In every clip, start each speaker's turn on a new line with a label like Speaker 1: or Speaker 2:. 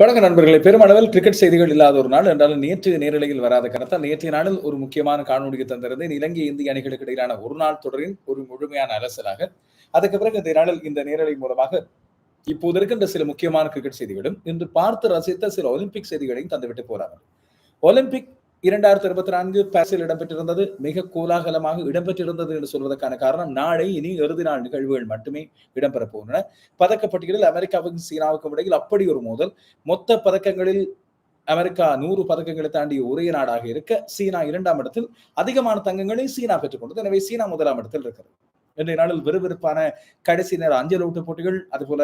Speaker 1: வணக்கம் நண்பர்களே. பெருமளவில் கிரிக்கெட் செய்திகள் இல்லாத ஒரு நாள் என்றாலும் நேற்று நேரலையில் வராத காரணத்தால் நேற்றைய நாளில் ஒரு முக்கியமான காணொலியை தந்திருந்தேன். இலங்கை இந்திய அணிகளுக்கு இடையிலான ஒரு நாள் தொடரின் ஒரு முழுமையான அலசலாக அதுக்கு பிறகு இந்த நாளில் இந்த நேரலை மூலமாக இப்போது இருக்கின்ற சில முக்கியமான கிரிக்கெட் செய்திகளும் இன்று பார்த்து ரசித்த சில ஒலிம்பிக் செய்திகளையும் தந்துவிட்டு போறாங்க ஒலிம்பிக் இரண்டாயிரத்தி இருபத்தி நான்கு பாரிஸில் இடம்பெற்றிருந்தது. மிக கோலாகலமாக இடம்பெற்றிருந்தது என்று சொல்வதற்கான காரணம் நாளை இனி இறுதி நாள் நிகழ்வுகள் மட்டுமே இடம்பெறப் போகின்றன. பதக்கப்பட்டியலில் அமெரிக்காவுக்கும் சீனாவுக்கும் இடையில் அப்படி ஒரு மோதல். மொத்த பதக்கங்களில் அமெரிக்கா நூறு பதக்கங்களை தாண்டிய ஒரே நாடாக இருக்க சீனா இரண்டாம் இடத்தில். அதிகமான தங்கங்களை சீனா பெற்றுக்கொண்டது எனவே சீனா முதலாம் இடத்தில் இருக்கிறது. இன்றைய நாளில் விறுவிறுப்பான கடைசி நேர அஞ்சல் ஓட்ட போட்டிகள் அதுபோல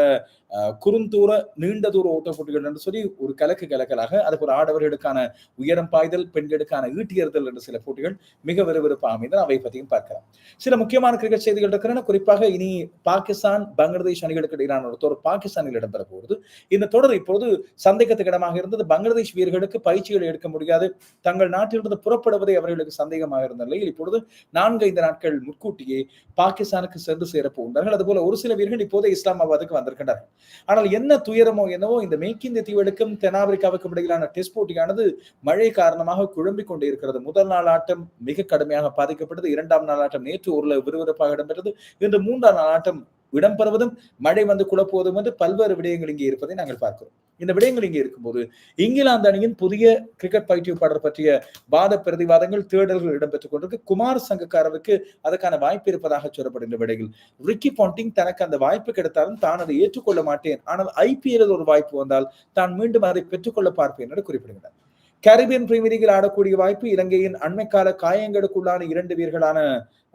Speaker 1: குறுந்தூர நீண்ட தூர ஓட்ட போட்டிகள் என்று சொல்லி ஒரு கலக்கு கலக்கலாக அதுபோல ஆடவர்களுக்கான உயரம் பாய்தல் பெண்களுக்கான ஈட்டியறுதல் என்ற சில போட்டிகள் மிக விறுவிறுப்பாக அமைந்தன. அவை பற்றியும் பார்க்கலாம். சில முக்கியமான கிரிக்கெட் செய்திகள் இருக்கிறன. குறிப்பாக இனி பாகிஸ்தான் பங்களாதேஷ் அணிகளுக்கு இடையிலான ஒரு தொடர் பாகிஸ்தானில் இடம்பெற போகிறது. இந்த தொடர் இப்போது சந்தேகத்துக்கு இடமாக இருந்தது. பங்களாதேஷ் வீரர்களுக்கு பயிற்சிகள் எடுக்க முடியாது. தங்கள் நாட்டிலிருந்து புறப்படுவதை அவர்களுக்கு சந்தேகமாக இருந்த நிலையில் இப்பொழுது நான்கு ஐந்து நாட்கள் முன்கூட்டியே பாகிஸ்தான் பாகிஸ்தானுக்கு சென்று சேரப்போகின்றார்கள் அதுபோல ஒரு சில வீரர்கள் இப்போதே இஸ்லாமாபாத்துக்கு வந்திருக்கின்றார்கள் ஆனால் என்ன துயரமோ என்னவோ இந்த மேற்கிந்திய தீவுகளுக்கும் தென்னாப்பிரிக்காவுக்கும் இடையிலான டெஸ்ட் போட்டியானது மழை காரணமாக குழம்பிக் கொண்டே இருக்கிறது முதல் நாள் ஆட்டம் மிக கடுமையாக பாதிக்கப்பட்டது இரண்டாம் நாள் ஆட்டம் நேற்று ஒரு விறுவிறுப்பாக இடம்பெற்றது. இன்று மூன்றாம் நாள் ஆட்டம் இடம்பெறுவதும் மழை வந்து குழப்புவதும் வந்து பல்வேறு விடயங்கள் இங்கே இருப்பதை நாங்கள் பார்க்கிறோம். இந்த விடயங்கள் இங்கே இருக்கும்போது இங்கிலாந்து அணியின் புதிய கிரிக்கெட் பயிற்றுவிப்பாளர் பற்றிய வாத பிரதிவாதங்கள் தேடல்கள் இடம்பெற்றுக் கொண்டிருக்கு. குமார் சங்கக்காரருக்கு அதற்கான வாய்ப்பு இருப்பதாக சொல்லப்படுகின்ற விடையில் ரிக்கி பாண்டிங் தனக்கு அந்த வாய்ப்பு கிடைத்தாலும் தான் அதை ஏற்றுக்கொள்ள மாட்டேன். ஆனால் ஐபிஎல் ஒரு வாய்ப்பு வந்தால் தான் மீண்டும் அதை பெற்றுக்கொள்ள பார்ப்பேன் என்று குறிப்பிடுகிறார் கரிபியன் பிரீமியர் ஆடக்கூடிய வாய்ப்பு இலங்கையின் அண்மைக்கால காயங்களுக்குள்ளான இரண்டு வீரர்களான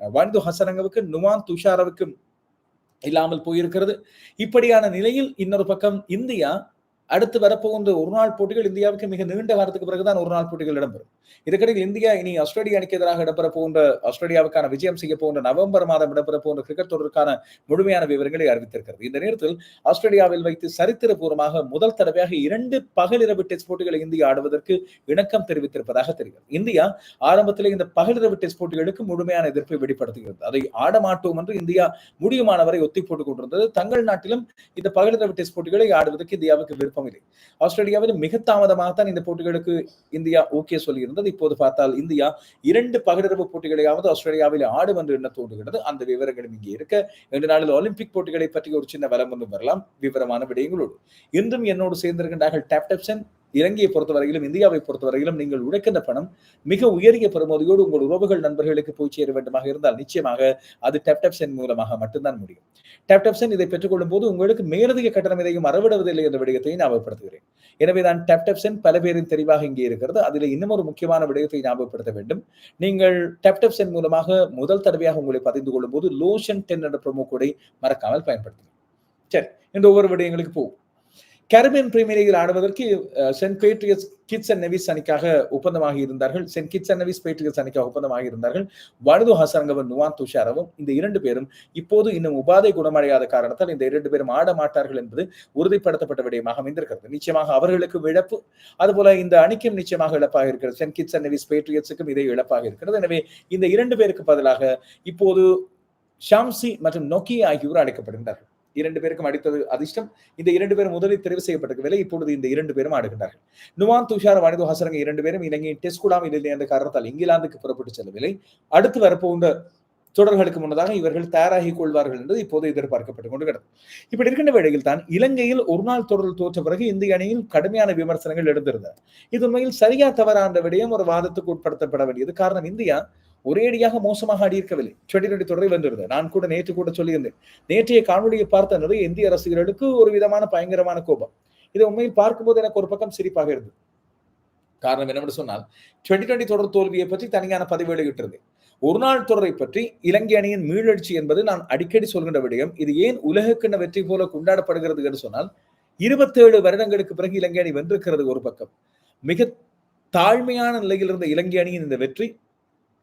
Speaker 1: வந்து ஹசரங்கவுக்கு நுவான் துஷாரவுக்கும் இல்லாமல் போயிருக்கிறது. இப்படியான நிலையில் இன்னொரு பக்கம் இந்தியா அடுத்து வரப்போகின்ற ஒரு நாள் போட்டிகள் இந்தியாவுக்கு மிக நீண்ட காலத்துக்கு பிறகுதான் ஒரு நாள் போட்டிகள் இடம்பெறும். இதுக்கிடையில் இந்தியா இனி ஆஸ்திரேலிய அணிக்கு எதிராக இடம்பெற போகின்ற ஆஸ்திரேலியாவுக்கான விஜயம் செய்ய போகின்ற நவம்பர் மாதம் இடம்பெற போன்ற கிரிக்கெட் தொடருக்கான முழுமையான விவரங்களை அறிவித்திருக்கிறது. இந்த நேரத்தில் ஆஸ்திரேலியாவில் வைத்து சரித்திரபூர்வமாக முதல் தடவையாக இரண்டு பகலிரவு டெஸ்ட் போட்டிகளை இந்தியா ஆடுவதற்கு இணக்கம் தெரிவித்திருப்பதாக தெரிகிறது. இந்தியா ஆரம்பத்தில் இந்த பகலிரவு டெஸ்ட் போட்டிகளுக்கு முழுமையான எதிர்ப்பை வெளிப்படுத்துகிறது அதை ஆட மாட்டோம் என்று இந்தியா முடியுமானவரை ஒத்தி போட்டுக் கொண்டிருந்தது. தங்கள் நாட்டிலும் இந்த பகலிரவு டெஸ்ட் போட்டிகளை ஆடுவதற்கு இந்தியாவுக்கு விருப்பம் விருப்பம் இல்லை ஆஸ்திரேலியாவில் மிக தாமதமாகத்தான் இந்த போட்டிகளுக்கு இந்தியா ஓகே சொல்லியிருந்தது. இப்போது பார்த்தால் இந்தியா இரண்டு பகிரவு போட்டிகளையாவது ஆஸ்திரேலியாவில் ஆடும் என்று என்ன தோன்றுகிறது. அந்த விவரங்களும் இங்கே இருக்க இரண்டு நாளில் ஒலிம்பிக் போட்டிகளை பற்றி ஒரு சின்ன வலம் ஒன்று வரலாம். விவரமான விடயங்களோடு. இன்றும் என்னோடு சேர்ந்திருக்கின்றார்கள் டேப் டெப்சன் இலங்கையை பொறுத்தவரையிலும் இந்தியாவை பொறுத்தவரையிலும் நீங்கள் உழைக்கின்ற பணம் மிக உயரிய பெறுமதியோடு உங்கள் உறவுகள் நண்பர்களுக்கு போய் சேர வேண்டுமாக இருந்தால் நிச்சயமாக அது டெப்டப்சன் மூலமாக மட்டும்தான் முடியும். டெப்டப்சன் இதை பெற்றுக்கொள்ளும் போது உங்களுக்கு மேலதிக கட்டணம் இதையும் மறவிடுவதில்லை என்ற விடயத்தை ஞாபகப்படுத்துகிறேன். எனவே தான் டெப்டப்சன் பல பேரின் தெரிவாக இங்கே இருக்கிறது. அதில் இன்னும் ஒரு முக்கியமான விடயத்தை ஞாபகப்படுத்த வேண்டும். நீங்கள் டெப்டப்சன் மூலமாக முதல் தடவையாக உங்களை பதிந்து கொள்ளும் போது லோஷன் டென் என்ற ப்ரொமோ கோடை மறக்காமல் பயன்படுத்துங்க சரி இந்த ஒவ்வொரு விடயங்களுக்கு போகும் கரபியன் பிரீமியர் லீகில் ஆடுவதற்கு Saint Patriots Kitts and Nevis அணிக்காக ஒப்பந்தமாக இருந்தார்கள். Saint Kitts and Nevis Patriots அணிக்காக ஒப்பந்தமாக இருந்தார்கள். வலது ஹசரங்கவும் நுவான் துஷாரவும் இந்த இரண்டு பேரும் இப்போது இன்னும் உபாதை குணமடையாத காரணத்தால் இந்த இரண்டு பேரும் ஆட மாட்டார்கள் என்பது உறுதிப்படுத்தப்பட்ட விடயமாக அமைந்திருக்கிறது. நிச்சயமாக அவர்களுக்கு இழப்பு அதுபோல இந்த அணிக்கும் நிச்சயமாக இழப்பாக இருக்கிறது. சென்ட் கிட்ஸ் அண்ட் நெவிஸ் பேட்ரியட்ஸுக்கும் இதே இழப்பாக இருக்கிறது. எனவே இந்த இரண்டு பேருக்கு பதிலாக இப்போது ஷாம்சி மற்றும் நொக்கி ஆகியோர் அழைக்கப்படுகின்றார்கள். இரண்டு பேருக்கும் அடித்தது அதிர்ஷ்டம். இந்த இரண்டு பேரும் முதலில் தெரிவு செய்யப்பட்டிருக்கவில்லை இப்பொழுது இந்த இரண்டு பேரும் ஆடுகின்றார்கள். நுவான் துஷார் வனிது ஹசரங்க இரண்டு பேரும் இலங்கையின் டெஸ்ட் கூடாமல் இல்லை என்ற காரணத்தால் இங்கிலாந்துக்கு புறப்பட்டு செல்லவில்லை அடுத்து வரப்போகின்ற தொடர்களுக்கு முன்னதாக இவர்கள் தயாராகி கொள்வார்கள் என்று இப்போது எதிர்பார்க்கப்பட்டுக் கொண்டிருக்கிறது. இப்படி இருக்கின்ற வேளையில் தான் இலங்கையில் ஒரு நாள் தொடர் தோற்ற பிறகு இந்திய அணியில் கடுமையான விமர்சனங்கள் எழுந்திருந்தன. இது உண்மையில் சரியா தவறான விடயம் ஒரு வாதத்துக்கு உட்படுத்தப்பட வேண்டியது. காரணம் இந்தியா ஒரேடியாக மோசமாக ஆடியிருக்கவில்லை. டுவெண்டி டுவெண்டி தொடரை வென்றிருந்தது நான் கூட நேற்று கூட சொல்லியிருந்தேன். நேற்றைய காணொலியை பார்த்த நிறைய இந்திய ரசிகர்களுக்கு ஒரு விதமான பயங்கரமான கோபம். இதை உண்மையில் பார்க்கும்போது எனக்கு ஒரு பக்கம் சிரிப்பாக இருந்தது. காரணம் என்னவென்று சொன்னால் டுவெண்டி டுவெண்டி தொடர் தோல்வியை பற்றி தனியான பதிவு வெளியிட்டிருந்தேன் ஒரு நாள் தொடரை பற்றி இலங்கை அணியின் மீளெழுச்சி என்பது நான் அடிக்கடி சொல்கின்ற விடயம். இது ஏன் உலகக்கிண்ண வெற்றி போல கொண்டாடப்படுகிறது என்று சொன்னால் இருபத்தேழு வருடங்களுக்கு பிறகு இலங்கை அணி வென்றிருக்கிறது ஒரு பக்கம். மிக தாழ்மையான நிலையில் இருந்த இலங்கை அணியின் இந்த வெற்றி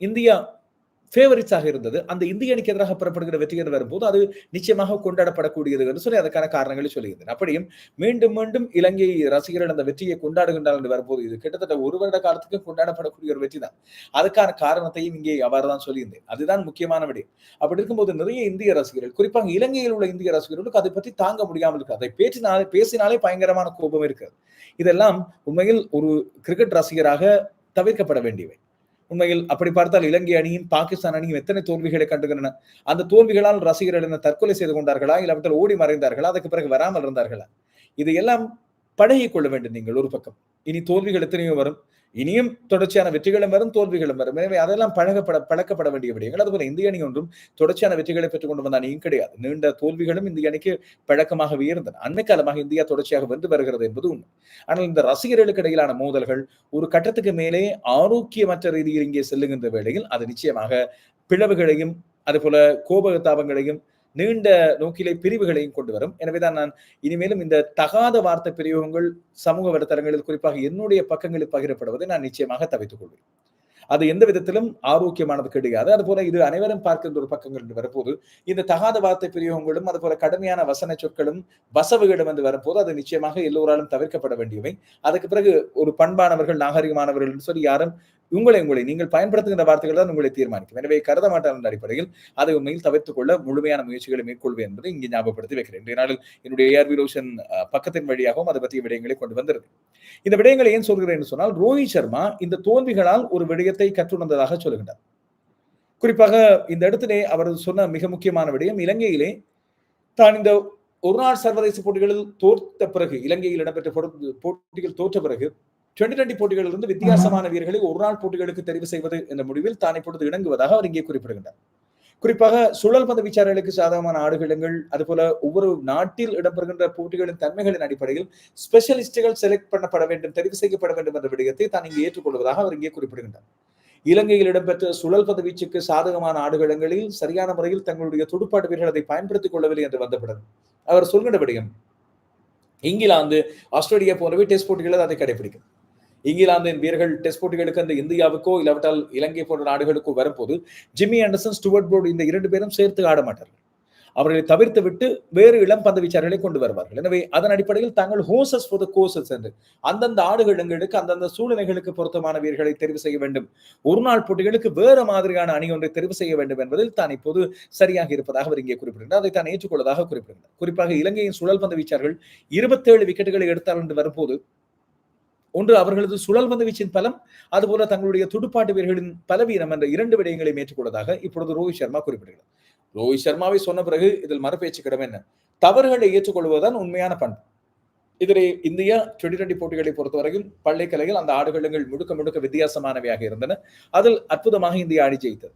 Speaker 1: இந்தியா ஃபேவரிட்ஸாக இருந்தது. அந்த இந்திய அணிக்கு எதிராக பெறப்படுகிற வெற்றி என்று வரும்போது அது நிச்சயமாக கொண்டாடப்படக்கூடியது என்று சொல்லி அதற்கான காரணங்களை சொல்லியிருந்தேன். அப்படியும் மீண்டும் மீண்டும் இலங்கை ரசிகர்கள் அந்த வெற்றியை கொண்டாடுகின்றார் என்று வரும்போது இது கிட்டத்தட்ட ஒரு வருட காலத்துக்கு கொண்டாடப்படக்கூடிய ஒரு வெற்றி தான் அதுக்கான காரணத்தையும் இங்கே அவ்வாறு தான் சொல்லியிருந்தேன். அதுதான் முக்கியமான விடயம். அப்படி இருக்கும்போது நிறைய இந்திய ரசிகர்கள் குறிப்பாக இலங்கையில் உள்ள இந்திய ரசிகர்களுக்கு அதை பற்றி தாங்க முடியாமல் இருக்கு அதை பேசினாலே பேசினாலே பயங்கரமான கோபம் இருக்கிறது. இதெல்லாம் உண்மையில் ஒரு கிரிக்கெட் ரசிகராக தவிர்க்கப்பட வேண்டியவை. உண்மையில் அப்படி பார்த்தால் இலங்கை அணியும் பாகிஸ்தான் அணியும் எத்தனை தோல்விகளை கண்டுகின்றன? அந்த தோல்விகளால் ரசிகர்கள் என்ன தற்கொலை செய்து கொண்டார்களா? இல்லாவிட்டால் ஓடி மறைந்தார்களா? அதுக்கு பிறகு வராமல் இருந்தார்களா? இது எல்லாம் பழகிக் கொள்ள வேண்டும் நீங்கள் ஒரு பக்கம். இனி தோல்விகள் எத்தனையோ வரும். இனியும் தொடர்ச்சியான வெற்றிகளும் வரும் தோல்விகளும் வரும். எனவே அதெல்லாம் பழகப்பட பழக்கப்பட வேண்டிய விடயங்கள். அதுபோல இந்திய அணி ஒன்றும் தொடர்ச்சியான வெற்றிகளை பெற்றுக் கொண்டு வந்த அணியும் கிடையாது. நீண்ட தோல்விகளும் இந்திய அணிக்கு பழக்கமாகவே இருந்தன அண்மை காலமாக இந்தியா தொடர்ச்சியாக வென்று வருகிறது என்பது உண்மை. ஆனால் இந்த ரசிகர்களுக்கு இடையிலான மோதல்கள் ஒரு கட்டத்துக்கு மேலே ஆரோக்கியமற்ற ரீதியில் இங்கே செல்லுகின்ற வேளையில் அது நிச்சயமாக பிளவுகளையும் அதுபோல கோபதாபங்களையும் நீண்ட நோக்கிலே பிரிவுகளையும் கொண்டு வரும். எனவேதான் நான் இனிமேலும் இந்த தகாத வார்த்தை பிரயோகங்கள் சமூக வலைத்தளங்களில் குறிப்பாக என்னுடைய பக்கங்களில் பகிரப்படுவதை நான் நிச்சயமாக தவித்துக் கொள்வேன். அது எந்த விதத்திலும் ஆரோக்கியமானது கிடையாது. அதுபோல இது அனைவரும் பார்க்கின்ற ஒரு பக்கங்கள் என்று வரும்போது இந்த தகாத வார்த்தை பிரயோகங்களும் அதுபோல கடுமையான வசன சொற்களும் வசவுகளும் வந்து வரும்போது அது நிச்சயமாக எல்லோராலும் தவிர்க்கப்பட வேண்டியவை. அதுக்கு பிறகு ஒரு பண்பானவர்கள் நாகரிகமானவர்கள் சொல்லி யாரும் உங்களை உங்களை நீங்கள் பயன்படுத்துகின்ற வார்த்தைகள் தான் உங்களை தீர்மானிக்கும். எனவே கருத மாட்டார் என்ற அடிப்படையில் அதை உண்மையில் தவிர்த்துக் கொள்ள முழுமையான முயற்சிகளை மேற்கொள்வேன் என்பதை இங்கே ஞாபகப்படுத்தி வைக்கிறேன். இன்றைய நாளில் என்னுடைய ஏஆர்வி ரோஷன் பக்கத்தின் வழியாகவும் அதை பற்றிய விடயங்களை கொண்டு வந்திருக்கு இந்த விடயங்களை ஏன் சொல்கிறேன் என்று சொன்னால் ரோஹித் சர்மா இந்த தோல்விகளால் ஒரு விடயத்தை கற்றுணர்ந்ததாக சொல்கின்றார் குறிப்பாக இந்த இடத்திலே அவர் சொன்ன மிக முக்கியமான விடயம் இலங்கையிலே தான் இந்த ஒரு நாள் சர்வதேச போட்டிகளில் தோற்ற பிறகு இலங்கையில் இடம்பெற்ற போட்டிகள் தோற்ற பிறகு டுவெண்டி டுவெண்டி போட்டிகளிலிருந்து வித்தியாசமான வீரர்களை ஒரு நாள் போட்டிகளுக்கு தெரிவு செய்வது என்ற முடிவில் தான் இப்பொழுது இணங்குவதாக அவர் இங்கே குறிப்பிடுகின்றார். குறிப்பாக சுழல் பந்த வீச்சாளர்களுக்கு சாதகமான ஆடுகளங்கள் அதுபோல ஒவ்வொரு நாட்டில் இடம்பெறுகின்ற போட்டிகளின் தன்மைகளின் அடிப்படையில் ஸ்பெஷலிஸ்டுகள் செலக்ட் பண்ணப்பட வேண்டும் தெரிவு செய்யப்பட வேண்டும் என்ற விடயத்தை தான் இங்கே ஏற்றுக்கொள்வதாக அவர் இங்கே குறிப்பிடுகின்றார். இலங்கையில் இடம்பெற்ற சுழல் பந்த வீச்சுக்கு சாதகமான ஆடுகளங்களில் சரியான முறையில் தங்களுடைய துடுப்பாட்டு வீரர்கள் அதை பயன்படுத்திக் கொள்ளவில்லை என்று வந்தப்படும் அவர் சொல்கின்ற விடயம் இங்கிலாந்து ஆஸ்திரேலியா போன்றவை டெஸ்ட் போட்டிகளில் அதை கடைபிடிக்கும் இங்கிலாந்தின் வீரர்கள் டெஸ்ட் போட்டிகளுக்கு அந்த இந்தியாவுக்கோ இல்லாவிட்டால் இலங்கை போன்ற நாடுகளுக்கோ வரும்போது ஜிம்மி ஆண்டர்சன் ஸ்டுவர்ட் போர்டு இந்த இரண்டு பேரும் சேர்த்து ஆட மாட்டார்கள். அவர்களை தவிர்த்து விட்டு வேறு இளம் பந்து வீச்சாளர்களை கொண்டு வருவார்கள். எனவே அதன் அடிப்படையில் தாங்கள் ஹோசஸ் ஃபார் த கோர்சஸ் என்று அந்தந்த ஆடுகளங்களுக்கு அந்தந்த சூழ்நிலைகளுக்கு பொருத்தமான வீரர்களை தெரிவு செய்ய வேண்டும். ஒரு நாள் போட்டிகளுக்கு வேறு மாதிரியான அணி ஒன்றை தெரிவு செய்ய வேண்டும் என்பதில் தான் இப்போது சரியாக இருப்பதாக அவர் இங்கே குறிப்பிடுகிறார் அதை தான் ஏற்றுக்கொள்வதாக குறிப்பிடுகிறார் குறிப்பாக இலங்கையின் சுழல் பந்து வீச்சார்கள் இருபத்தேழு விக்கெட்டுகளை எடுத்தார் என்று வரும்போது ஒன்று அவர்களது சுழல் வந்து வீச்சின் பலம் அதுபோல தங்களுடைய துடுப்பாட்டு வீரர்களின் பலவீனம் என்ற இரண்டு விடயங்களை ஏற்றுக்கொள்வதாக இப்பொழுது ரோஹித் சர்மா குறிப்பிடுகிறார். ரோஹித் சர்மாவை சொன்ன பிறகு இதில் மறுபேச்சு கிடம் என்ன? தவறுகளை ஏற்றுக்கொள்வதுதான் உண்மையான பண்பு. இதிலே இந்தியா டுவெண்டி டுவெண்டி போட்டிகளை பொறுத்தவரையில் பள்ளிக்கலையில் அந்த ஆடுகளங்கள் முழுக்க முழுக்க வித்தியாசமானவையாக இருந்தன. அதில் அற்புதமாக இந்தியா அணி ஜெயித்தது.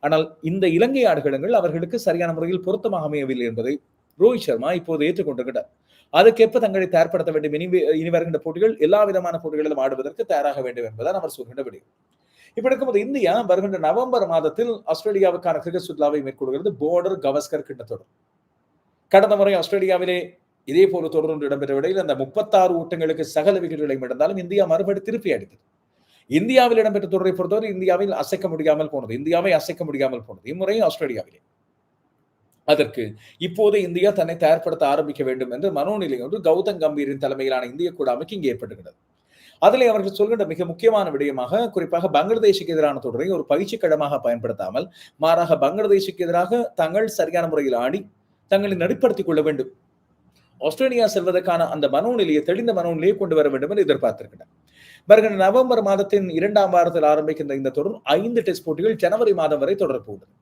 Speaker 1: ஆனால் இந்த இலங்கை ஆடுகளங்கள் அவர்களுக்கு சரியான முறையில் பொருத்தமாக அமையவில்லை என்பதை ரோஹித் சர்மா இப்போது ஏற்றுக்கொண்டிருக்கிறார். அதுக்கேற்ப தங்களை தயார்படுத்த வேண்டும். இனி இனி வருகின்ற போட்டிகள் எல்லா விதமான போட்டிகளிலும் ஆடுவதற்கு தயாராக வேண்டும் என்பதுதான் அவர் சொல்கின்ற விடயம் இப்ப இருக்கும்போது இந்தியா வருகின்ற நவம்பர் மாதத்தில் ஆஸ்திரேலியாவுக்கான கிரிக்கெட் சுற்றுலாவை மேற்கொள்கிறது. போர்டர் கவஸ்கர் கிண்ணத்தொடர் கடந்த முறை ஆஸ்திரேலியாவிலே இதே போல தொடர் ஒன்று இடம்பெற்ற விடையில் அந்த முப்பத்தாறு ஓட்டங்களுக்கு சகல விக்கெட்டுகளை மிடந்தாலும் இந்தியா மறுபடி திருப்பி அடித்தது. இந்தியாவில் இடம்பெற்ற தொடரை பொறுத்தவரை இந்தியாவில் அசைக்க முடியாமல் போனது. இந்தியாவை அசைக்க முடியாமல் போனது. இம்முறை ஆஸ்திரேலியாவிலே. அதற்கு இப்போது இந்தியா தன்னை தயார்படுத்த ஆரம்பிக்க வேண்டும் என்று மனோநிலை ஒன்று கௌதம் கம்பீரின் தலைமையிலான இந்திய கூடாமைக்கு இங்கே ஏற்படுகிறது அதிலே அவர்கள் சொல்கின்ற மிக முக்கியமான விடயமாக குறிப்பாக பங்களாதேஷுக்கு எதிரான தொடரை ஒரு பயிற்சி கடமாக பயன்படுத்தாமல் மாறாக பங்களாதேஷுக்கு எதிராக தங்கள் சரியான முறையில் ஆடி தங்களை நடுப்படுத்திக் கொள்ள வேண்டும். ஆஸ்திரேலியா செல்வதற்கான அந்த மனோநிலையை தெளிந்த மனோநிலையை கொண்டு வர வேண்டும் என்று எதிர்பார்த்திருக்கிறார். வருகின்ற நவம்பர் மாதத்தின் இரண்டாம் வாரத்தில் ஆரம்பிக்கின்ற இந்த தொடர் ஐந்து டெஸ்ட் போட்டிகள் ஜனவரி மாதம் வரை தொடரப்போகிறது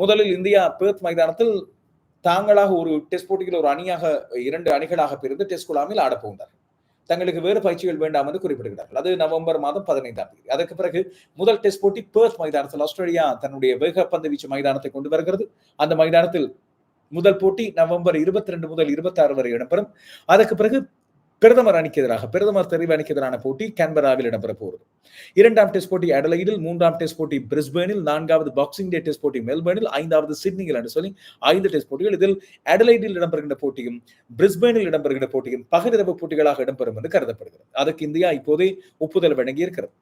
Speaker 1: முதலில் இந்தியா பேர்த் மைதானத்தில் தாங்களாக ஒரு டெஸ்ட் போட்டியில் ஒரு அணியாக இரண்டு அணிகளாக பிரிந்து டெஸ்ட் குழாமில் ஆடப்போகின்றார் தங்களுக்கு வேறு பயிற்சிகள் வேண்டாம் என்று குறிப்பிடுகிறார்கள் அது நவம்பர் மாதம் பதினைந்தாம் தேதி. அதற்கு பிறகு முதல் டெஸ்ட் போட்டி பேர்த் மைதானத்தில் ஆஸ்திரேலியா தன்னுடைய வேகப்பந்து வீச்சு மைதானத்தை கொண்டு வருகிறது. அந்த மைதானத்தில் முதல் போட்டி நவம்பர் இருபத்தி ரெண்டு முதல் இருபத்தி ஆறு வரை இடம்பெறும். அதற்கு பிறகு பிரதமர் அணிக்கு எதிராக பிரதமர் தெரிவு அணிக்கு எதிரான போட்டி கேன்பராவில் இடம்பெற போகிறது. இரண்டாம் டெஸ்ட் போட்டி அடலைடில் மூன்றாம் டெஸ்ட் போட்டி பிரிஸ்பேனில் நான்காவது பாக்ஸிங் டே டெஸ்ட் போட்டி மெல்பர்னில் ஐந்தாவது சிட்னியில் என்று சொல்லி ஐந்து டெஸ்ட் போட்டிகள் இதில் அடலைடில் இடம்பெறுகின்ற போட்டியும் பிரிஸ்பேனில் இடம்பெறுகின்ற போட்டியும் பகலிரவு போட்டிகளாக இடம்பெறும் என்று கருதப்படுகிறது. அதற்கு இந்தியா இப்போதே ஒப்புதல் வழங்கியிருக்கிறது.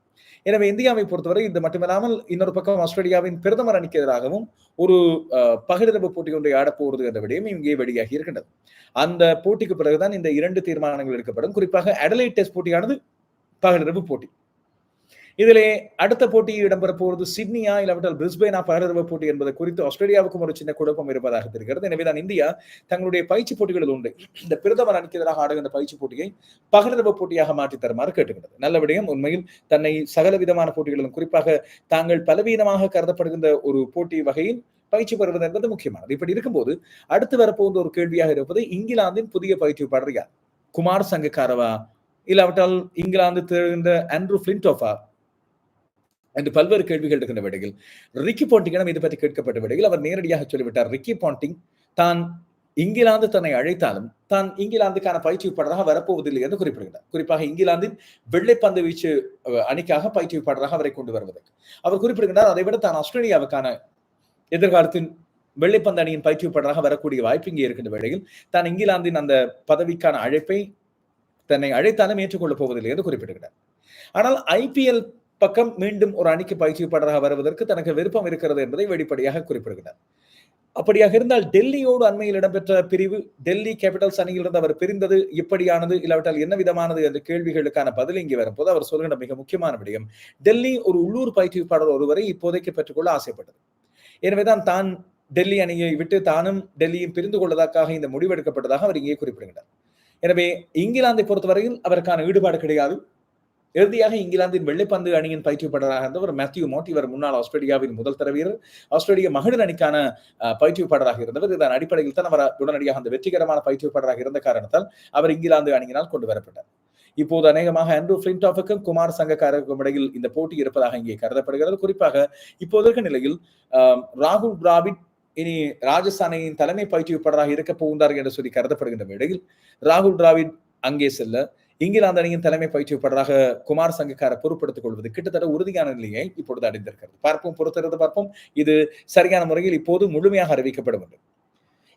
Speaker 1: எனவே இந்தியாவை பொறுத்தவரை இது மட்டுமில்லாமல் இன்னொரு பக்கம் ஆஸ்திரேலியாவின் பிரதமர் அணிக்கு எதிராகவும் ஒரு பகிரவு போட்டி ஒன்றை ஆடப்போவது என்ற விடயம் இங்கே வெளியாகி இருக்கின்றது. அந்த போட்டிக்கு பிறகுதான் இந்த இரண்டு தீர்மானங்கள் எடுக்கப்படும். குறிப்பாக அடலைட் டெஸ்ட் போட்டியானது பகலிரவு போட்டி. இதிலே அடுத்த போட்டி இடம்பெற போவது சிட்னியா இல்லாவிட்டால் பிரிஸ்பெயினா பகலிரவு போட்டி என்பது குறித்து ஆஸ்திரேலியாவுக்கும் ஒரு சின்ன குழப்பம் இருப்பதாக தெரிகிறது. எனவேதான் இந்தியா தங்களுடைய பயிற்சி போட்டிகளில் உண்டு. இந்த பிரதமர் அணிக்கு எதிராக ஆடுகின்ற பயிற்சி போட்டியை பகலிரவு போட்டியாக மாற்றி தருமாறு கேட்டுகிறது நல்ல விடயம். உண்மையில் தன்னை சகல விதமான போட்டிகளிலும் குறிப்பாக தாங்கள் பலவீனமாக கருதப்படுகின்ற ஒரு போட்டி வகையில் பயிற்சி பெறுவது என்பது முக்கியமானது. இப்படி இருக்கும்போது அடுத்து வரப்போகின்ற ஒரு கேள்வியாக இருப்பது இங்கிலாந்தின் புதிய பயிற்சியாளர் யார் குமார் சங்கக்காரவா? இல்லாவிட்டால் இங்கிலாந்து தேர்ந்த ஆண்ட்ரூ பிளின்டோஃபா என்று பல்வேறு கேள்விகள் இருக்கின்ற விடையில் ரிக்கி பாண்டிங்கிடம் இது பற்றி கேட்கப்பட்ட விடையில் அவர் நேரடியாக சொல்லிவிட்டார் ரிக்கி பாண்டிங் தான் இங்கிலாந்து தன்னை அழைத்தாலும் தான் இங்கிலாந்துக்கான பயிற்சிப்பாளராக வரப்போவதில்லை என்று குறிப்பிடுகிறார். குறிப்பாக இங்கிலாந்தின் வெள்ளைப்பந்து வீச்சு அணிக்காக பயிற்சிப்பாளராக அவரை கொண்டு வருவதற்கு. அவர் குறிப்பிடுகிறார் அதை விட தான் ஆஸ்திரேலியாவுக்கான எதிர்காலத்தின் வெள்ளைப்பந்து அணியின் பயிற்சிப்பாளராக வரக்கூடிய வாய்ப்பு இங்கே இருக்கின்ற வேளையில் தான் இங்கிலாந்தின் அந்த பதவிக்கான அழைப்பை தன்னை அழைத்தாலும் ஏற்றுக்கொள்ளப் போவதில்லை என்று குறிப்பிடுகிறார். ஆனால் ஐபிஎல் பக்கம் மீண்டும் ஒரு அணிக்கு பயிற்சிப்பாளராக வருவதற்கு தனக்கு விருப்பம் இருக்கிறது என்பதை வெளிப்படையாக குறிப்பிடுகிறார். அப்படியாக இருந்தால் டெல்லியோடு அண்மையில் இடம்பெற்ற பிரிவு டெல்லி கேபிட்டல்ஸ் அணியிலிருந்து அவர் பிரிந்தது இப்படியானது இல்லாவிட்டால் என்ன விதமானது என்ற கேள்விகளுக்கான பதில் இங்கே வரும்போது அவர் சொல்கின்ற மிக முக்கியமான விடயம் டெல்லி ஒரு உள்ளூர் பயிற்சிப்பாளர் ஒருவரை இப்போதைக்கு பெற்றுக்கொள்ள ஆசைப்பட்டது. எனவேதான் தான் டெல்லி அணியை விட்டு தானும் டெல்லியும் பிரிந்து கொள்வதற்காக இந்த முடிவெடுக்கப்பட்டதாக அவர் இங்கே குறிப்பிடுகிறார். எனவே இங்கிலாந்தை பொறுத்தவரையில் அவருக்கான ஈடுபாடு கிடையாது. இறுதியாக இங்கிலாந்தின் வெள்ளைப்பந்து அணியின் பயிற்றுவிப்பாளராக இருந்தவர் மேத்யூ மோட்டி இவர் முன்னாள் ஆஸ்திரேலியாவின் முதல் தர வீரர் ஆஸ்திரேலிய மகளிர் அணிக்கான பயிற்றுவிப்பாளராக இருந்தவர். இதன் அடிப்படையில் தான் அவர் உடனடியாக அந்த வெற்றிகரமான பயிற்றுவிப்பாளராக இருந்த காரணத்தால் அவர் இங்கிலாந்து அணியினால் கொண்டு வரப்பட்டார். இப்போது அநேகமாக ஆண்ட்ரூ பிளின்டாஃபுக்கும் குமார் சங்கக்காரருக்கும் இடையில் இந்த போட்டி இருப்பதாக இங்கே கருதப்படுகிறது. குறிப்பாக இப்போதைக்கு நிலையில் ராகுல் டிராவிட் இனி ராஜஸ்தானின் தலைமை பயிற்றுவிப்பாளராக இருக்க போகின்றார் என்று சொல்லி கருதப்படுகின்ற வேளையில் ராகுல் டிராவிட் அங்கே செல்ல இங்கிலாந்து அணியின் தலைமை பயிற்றுவிப்பாளராக குமார் சங்கக்கார பொறுப்படுத்திக் கொள்வது கிட்டத்தட்ட உறுதியான நிலையை இப்பொழுது அடைந்திருக்கிறது. பார்ப்போம் பொறுத்திருந்து பார்ப்போம். இது சரியான முறையில் இப்போது முழுமையாக அறிவிக்கப்படும்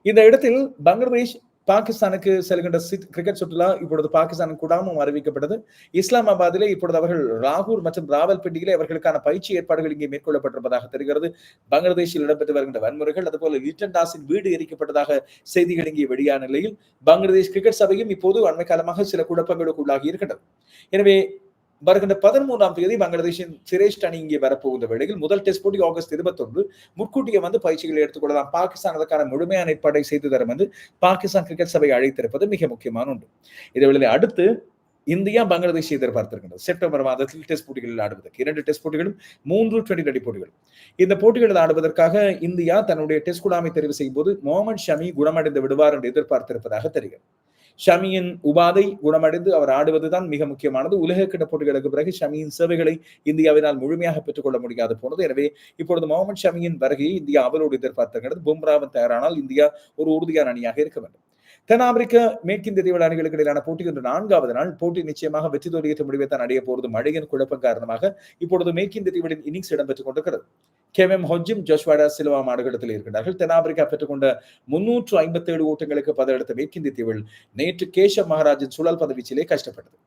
Speaker 1: இந்த இடத்தில் பங்களாதேஷ் பாகிஸ்தானுக்கு செல்கின்ற கிரிக்கெட் சுற்றுலா இப்பொழுது பாகிஸ்தான் கூடாமும் அறிவிக்கப்பட்டது. இஸ்லாமாபாத்திலே இப்பொழுது அவர்கள் ராகூர் மற்றும் ராவல்பிண்டியிலே அவர்களுக்கான பயிற்சி ஏற்பாடுகள் இங்கே மேற்கொள்ளப்பட்டிருப்பதாக தெரிகிறது. பங்களாதேஷில் இடம்பெற்று வருகின்ற வன்முறைகள் அதுபோல லிட்டன் தாஸின் வீடு எரிக்கப்பட்டதாக செய்திகள் இங்கே வெளியான நிலையில் பங்களாதேஷ் கிரிக்கெட் சபையும் இப்போது அண்மை காலமாக சில குழப்பங்களுக்கு உள்ளாகி இருக்கின்றது. எனவே வருகின்ற பதிமூணாம் தேதி பங்களாதேஷின் சிரேஷ்ட் அணி இங்கே வரப்போகின்ற வேளையில் முதல் டெஸ்ட் போட்டி ஆகஸ்ட் இருபத்தொன்று. முன்கூட்டியே வந்து பயிற்சிகளை எடுத்துக்கொள்ளலாம். பாகிஸ்தான் அதற்கான முழுமையான ஏற்பாடை செய்து தரும் என்று பாகிஸ்தான் கிரிக்கெட் சபை அழைத்திருப்பது மிக முக்கியமான ஒன்று. இதை அடுத்து இந்தியா பங்களாதேஷை எதிர்பார்த்திருக்கின்றது. செப்டம்பர் மாதத்தில் டெஸ்ட் போட்டிகளில் ஆடுவதற்கு இரண்டு டெஸ்ட் போட்டிகளும் மூன்று டுவெண்டி டுவெண்டி போட்டிகளும். இந்த போட்டிகளில் ஆடுவதற்காக இந்தியா தன்னுடைய டெஸ்ட் குழாமை தெரிவு செய்யும் போது முகமது ஷமி குணமடைந்து விடுவார் என்று எதிர்பார்த்திருப்பதாக தெரிகிறது. ஷமியின் உபாதை குணமடைந்து அவர் ஆடுவதுதான் மிக முக்கியமானது. உலக கிட்ட போட்டிகளுக்கு பிறகு ஷமியின் சேவைகளை இந்தியாவினால் முழுமையாக பெற்றுக்கொள்ள முடியாது போனது. எனவே இப்பொழுது முகமது ஷமியின் வருகையை இந்தியா அவரோடு எதிர்பார்த்திருக்கிறது. பும்ராவன் தயாரானால் இந்தியா ஒரு உறுதியான அணியாக இருக்க வேண்டும். தென்னாப்பிரிக்க மேற்கிந்திய தீவு அணிகளுக்கு இடையிலான போட்டி இன்று நான்காவது நாள். போட்டி நிச்சயமாக வெற்றி தோல்வியற்ற முடிவை தான் அடைய போவது மழையின் குழப்பம் காரணமாக இப்பொழுது மேற்கிந்திய தீவுகளின் இன்னிங்ஸ் இடம்பெற்றுக் கொண்டிருக்கிறது. கெவெம் ஹொஜிம் ஜோஸ்வாடா சிலுவா மாடுகளத்தில் இருக்கின்றார்கள். தென்னாப்பிரிக்கா பெற்றுக்கொண்ட முன்னூற்று ஐம்பத்தி ஏழு ஓட்டங்களுக்கு பதவியெடுத்த மேற்கிந்திய தீவில் நேற்று கேஷவ் மகாராஜின் சுழல் பதவீச்சிலே கஷ்டப்பட்டது.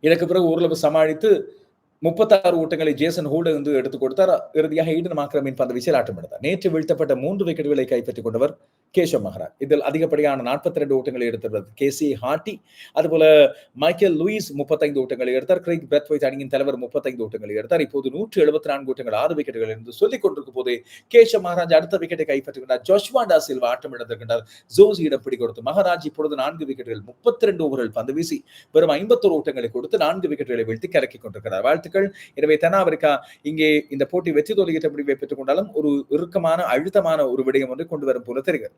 Speaker 1: இதற்கு பிறகு ஓரளவு சமாளித்து முப்பத்தாறு ஓட்டங்களை ஜேசன் ஹூட வந்து எடுத்துக் கொடுத்தார். இறுதியாக ஈடன் மாக்கிரமின் பந்த வீச்சில் ஆட்டம் நேற்று வீழ்த்தப்பட்ட மூன்று விக்கெட்டுகளை கைப்பற்றிக் கொண்டவர் கேஷவ் மஹராஜ் இதில் அதிகப்படியான நாற்பத்தி ரெண்டு ஓட்டங்களை எடுத்துள்ளது கே சி ஹாட்டி. அதுபோல மைக்கேல் லூயிஸ் முப்பத்தைந்து ஓட்டங்களை எடுத்தார். கிரைக் பிரத்வைத் அணியின் தலைவர் முப்பத்தைந்து ஓட்டங்களை எடுத்தார். இப்போது நூற்று எழுபத்தி நான்கு ஓட்டங்கள் ஆறு விக்கெட்டுகள் என்று சொல்லிக் கொண்டிருக்கும் போதே கேஷவ் மகாராஜ் அடுத்த விக்கெட்டை கைப்பற்றுகின்றார். ஜோஷ்வாண்டா சில்வா ஆட்டம் இழந்திருக்கின்றார் ஜோசியிடம் பிடி கொடுத்து மகாராஜ் இப்பொழுது நான்கு விக்கெட்டுகள் முப்பத்தி ரெண்டு ஓவர்கள் பந்து வீசி வெறும் ஐம்பத்தொரு ஓட்டங்களை கொடுத்து நான்கு விக்கெட்டுகளை வீழ்த்தி கலக்கி கொண்டிருக்கிறார். வாழ்த்துக்கள். எனவே தென்னாப்பிரிக்கா இங்கே இந்த போட்டி வெற்றி தோல்வியிட்ட முடிவை பெற்றுக் கொண்டாலும் ஒரு இறுக்கமான அழுத்தமான ஒரு விடயம் ஒன்றை கொண்டு வரும் போல தெரிகிறது.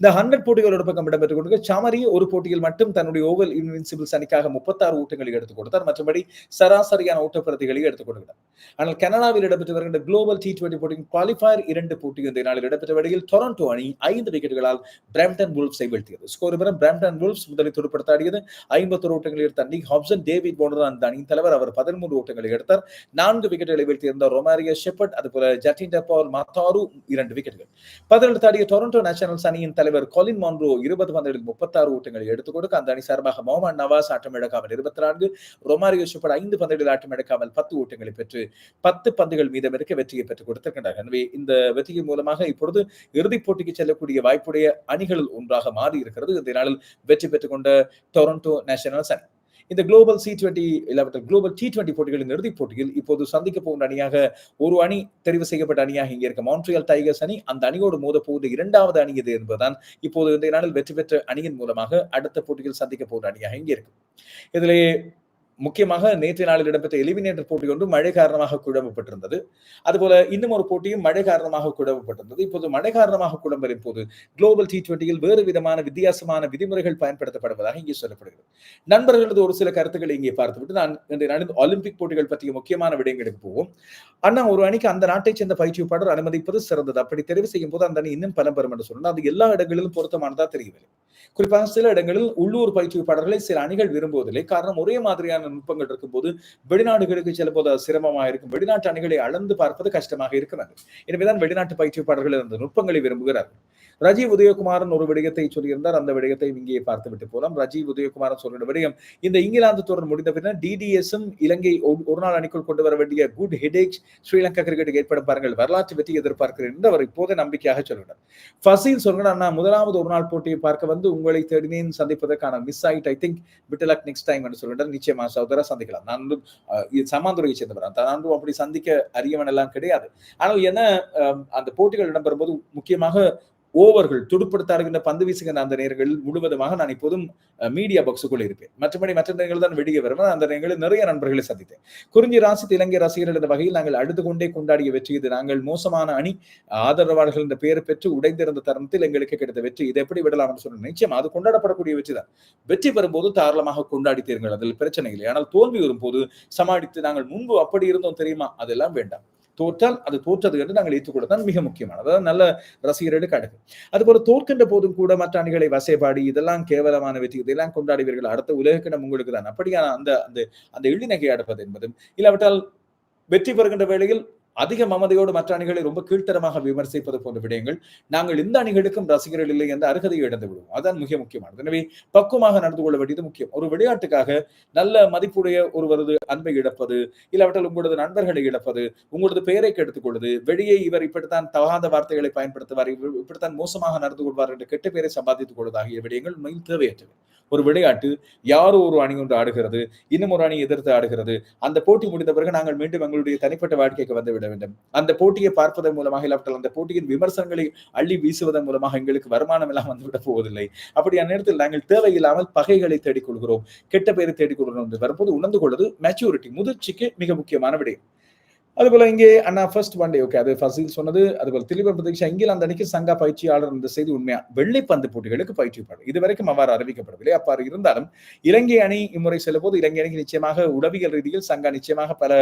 Speaker 1: இந்த ஹண்ட்ரட் போட்டிகளோட பக்கம் இடம்பெற்றுக் கொண்டு சமரி ஒரு போட்டியில் மட்டும் தன்னுடைய ஓவல் இன்வின்சிபிள்ஸ் அணிக்காக முப்பத்தாறு ஓட்டங்களை எடுத்துக் கொடுத்தார். மற்றபடி சராசரியான ஓட்டப்பிரதிகளை எடுத்துக் கொடுக்கிறார் ஆனால் கனடாவில் இடம்பெற்று வருகின்ற குளோபல் டி டுவெண்டி போட்டியின் குவாலிஃபயர் இரண்டு போட்டி இந்த நாளில் இடம்பெற்ற வேளையில் டொரண்டோ அணி ஐந்து விக்கெட்டுகளால் பிராம்டன் வுல்ஃப்ஸை வீழ்த்தியது. ஸ்கோர் பெறும் பிராம்டன் வுல்ஃப்ஸ் முதலில் துடுப்படுத்தாடியது ஐம்பத்தொரு ஓட்டங்களை எடுத்த நிக் ஹாப்சன் டேவிட் போன்ற அந்த அணியின் தலைவர். அவர் பதிமூன்று ஓட்டங்களை எடுத்தார். நான்கு விக்கெட்டுகளை வீழ்த்தியிருந்த ரொமாரியா ஷெப்பர்ட் அதுபோல ஜட்டின் டெப்பால் மத்தாரு இரண்டு விக்கெட்டுகள் பதினெட்டு தாடிய டொரண்டோ நேஷனல் நேஷனல்ஸ் அணியின் தலைவர் கொலின் மான்ரோ இருபது பந்துகளில் முப்பத்தாறு ஓட்டங்களை எடுத்துக் கொடுக்க அந்த அணி சார்பாக முகமது நவாஸ் ஆட்டம் எடுக்காமல் இருபத்தி நான்கு ரொமாரியோ சுப்பட் ஐந்து பந்துகளில் ஆட்டம் எடுக்காமல் பத்து ஓட்டங்களை பெற்று பத்து பந்துகள் மீதம் இருக்க வெற்றியை பெற்றுக் கொடுத்திருக்கின்றனர் எனவே இந்த வெற்றியின் மூலமாக இப்பொழுது இறுதிப் போட்டிக்கு செல்லக்கூடிய வாய்ப்புடைய அணிகளில் ஒன்றாக மாறி இருக்கிறது இந்த நாளில் வெற்றி பெற்றுக் கொண்ட டொரண்டோ நேஷனல்ஸ் அணி. இந்த குளோபல் சி டுவெண்ட்டி இல்லாவிட்டால் குளோபல் டி டுவெண்ட்டி போட்டிகளின் இறுதிப் போட்டியில் இப்போது சந்திக்க போகின்ற அணியாக ஒரு அணி தெரிவு செய்யப்பட்ட அணியாக இங்கே இருக்க மான்ட்ரியல் டைகர்ஸ் அணி அந்த அணியோடு மோத போவது இரண்டாவது அணி இது என்பதுதான் இப்போது இந்த நாளில் வெற்றி பெற்ற அணியின் மூலமாக அடுத்த போட்டியில் சந்திக்க போகிற அணியாக இங்கே இருக்கு. இதிலே முக்கியமாக நேற்றைய நாளில் இடம்பெற்ற எலிமினேட்டர் போட்டி ஒன்று மழை காரணமாக குழம்பப்பட்டிருந்தது அதுபோல இன்னும் ஒரு போட்டியும் மழை காரணமாக குழம்பப்பட்டிருந்தது இப்போது மழை காரணமாக குழம்பலின் போது குளோபல் டி டுவெண்டியில் வேறு விதமான வித்தியாசமான விதிமுறைகள் பயன்படுத்தப்படுவதாக இங்கே சொல்லப்படுகிறது. நண்பர்களது ஒரு சில கருத்துக்களை இங்கே பார்த்துவிட்டு நான் இன்றைய நாளில் ஒலிம்பிக் போட்டிகள் பற்றிய முக்கியமான விடயங்களுக்கு போவோம். அண்ணா ஒரு அணிக்கு அந்த நாட்டை சேர்ந்த பயிற்சியப்பாளர் அனுமதிப்பது சிறந்தது. அப்படி தெரிவு செய்யும் போது அந்த அணி இன்னும் பலம் பெறும் என்று சொன்னால் அது எல்லா இடங்களிலும் பொருத்தமானதா தெரியவில்லை. குறிப்பாக சில இடங்களில் உள்ளூர் பயிற்சியப்பாளர்களை சில அணிகள் விரும்புவதில்லை. காரணம் ஒரே மாதிரியான நுட்பங்கள் இருக்கும்போது வெளிநாடுகளுக்கு செல்லும்போது அது சிரமமாக இருக்கும். வெளிநாட்டு அணிகளை அளந்து பார்ப்பது கஷ்டமாக இருக்கிறது. எனவேதான் வெளிநாட்டு பயிற்சியாளர்கள் அந்த நுட்பங்களை விரும்புகிறார்கள். ரஜீவ் உதயகுமாரன் ஒரு விடயத்தை சொல்லியிருந்தார். அந்த விடயத்தை இங்கே பார்த்துவிட்டு போலாம். ரஜீவ் உதயகுமாரன் சொல்ற விடயம் இந்த இங்கிலாந்து தொடர் முடிந்த பின்னர் டிடிஎஸும் இலங்கை ஒரு நாள் அணிக்குள் கொண்டு வர வேண்டிய குட் ஹெடேக் ஸ்ரீலங்கா கிரிக்கெட்டுக்கு ஏற்படும் பாருங்கள். வரலாற்று வெற்றி எதிர்பார்க்கிறேன் என்று அவர் இப்போது நம்பிக்கையாக சொல்கிறார் ஃபசீல் சொல்கிறார் நான் முதலாவது ஒரு நாள் போட்டியை பார்க்க வந்து உங்களை தேடினேன். சந்திப்பதற்கான மிஸ் ஆயிட் ஐ திங்க் விட்டலக் நெக்ஸ்ட் டைம் என்று சொல்கிறார் நிச்சயமா சகோதரா சந்திக்கலாம். நான் சமாந்துரையை சேர்ந்தவர் நான் அப்படி சந்திக்க அறியவன் எல்லாம் கிடையாது. ஆனால் என்ன அந்த போட்டிகள் இடம்பெறும் போது முக்கியமாக ஓவர்கள் துடுப்படுத்தாருகின்ற பந்து வீசுகின்ற அந்த நேரங்களில் முழுவதுமாக நான் இப்போதும் மீடியா பாக்ஸுக்குள் இருப்பேன். மற்றபடி மற்ற நேரங்கள் தான் வெளியே வரும். அந்த நேரங்களில் நிறைய நண்பர்களை சந்தித்தேன். குறிஞ்சி ராசி இலங்கை ரசிகர்கள் என்ற வகையில் நாங்கள் அடுத்து கொண்டே கொண்டாடிய வெற்றி இது. நாங்கள் மோசமான அணி ஆதரவாளர்கள் என்ற பெயர் பெற்று உடைந்திருந்த தருணத்தில் எங்களுக்கு கிடைத்த வெற்றி. இதை எப்படி விடலாம் என்று சொன்ன நிச்சயம் அது கொண்டாடப்படக்கூடிய வெற்றி தான். வெற்றி பெறும்போது தாராளமாக கொண்டாடித்தீர்கள் அதில் பிரச்சனை இல்லை. ஆனால் தோல்வி வரும்போது சமாளித்து நாங்கள் முன்பு அப்படி இருந்தோம் தெரியுமா? அதெல்லாம் வேண்டாம். தோற்றால் அது தோற்றது என்று நாங்கள் ஏற்றுக்கொள்ளதான் மிக முக்கியமானது. அதாவது நல்ல ரசிகர்களுக்கு அடுக்கு அதுபோல தோற்கின்ற போதும் கூட மற்ற அணிகளை வசைபாடி இதெல்லாம் கேவலமான வெற்றி இதெல்லாம் கொண்டாடுவீர்கள். அடுத்த உலகக்கிடம் உங்களுக்கு தான் அப்படியான அந்த அந்த அந்த எள்ளிநகை அடப்பது என்பதும் இல்லாவிட்டால் வெற்றி பெறுகின்ற வேளையில் அதிக மமதையோடு மற்ற அணிகளை ரொம்ப கீழ்த்தரமாக விமர்சிப்பது போன்ற விடயங்கள் நாங்கள் இந்த அணிகளுக்கும் ரசிகர்கள் இல்லை என்ற அருகதையை இழந்து விடுவோம். அதான் மிக முக்கியமானது. எனவே பக்குவமாக நடந்து கொள்ள வேண்டியது முக்கியம். ஒரு விளையாட்டுக்காக நல்ல மதிப்புடைய ஒருவரது அன்பை இழப்பது இல்லாவிட்டால் உங்களது நண்பர்களை இழப்பது உங்களது பெயரை கெடுத்துக் கொள்வது வெளியே இவர் இப்படித்தான் தகாத வார்த்தைகளை பயன்படுத்துவார் இப்படித்தான் மோசமாக நடந்து கொள்வார் என்று கெட்ட பெயரை சம்பாதித்துக் கொள்வது ஆகிய விடயங்கள் உண்மையில் தேவையற்றது ஒரு விளையாட்டு யாரோ ஒரு அணி ஒன்று ஆடுகிறது இன்னும் ஒரு அணி எதிர்த்து ஆடுகிறது அந்த போட்டி முடிந்த பிறகு நாங்கள் மீண்டும் எங்களுடைய தனிப்பட்ட வாழ்க்கைக்கு வந்துவிட வேண்டும். அந்த போட்டியை பார்ப்பதன் மூலமாக இல்லாவிட்டால் அந்த போட்டியின் விமர்சனங்களை அள்ளி வீசுவதன் மூலமாக எங்களுக்கு வருமானம் எல்லாம் வந்துவிட போவதில்லை. அப்படி நேரத்தில் நாங்கள் தேவையில்லாமல் பகைகளை தேடிக்கொள்கிறோம் கெட்ட பெயரை தேடிக்கொள்கிறோம் என்று வரும்போது உணர்ந்து கொள்வது மெச்சூரிட்டி முதிர்ச்சிக்கு மிக முக்கியமான விடயம் அதுபோல இங்கே அண்ணா ஃபர்ஸ்ட் ஒன் டே ஓகே அது ஃபசீல் சொன்னது. அதுபோல திலீபன் பிரதீஷா அந்த அன்னைக்கு சங்கா பயிற்சியாளர் இந்த செய்தி உண்மையா? வெள்ளைப்பந்து போட்டிகளுக்கு பயிற்சிப்பாடு இதுவரைக்கும் அவ்வாறு அறிவிக்கப்படவில்லை. அவ்வாறு இருந்தாலும் இலங்கை அணி இம்முறை செல்லும் போது இலங்கை அணிக்கு நிச்சயமாக உளவியல் ரீதியில் சங்கா நிச்சயமாக பல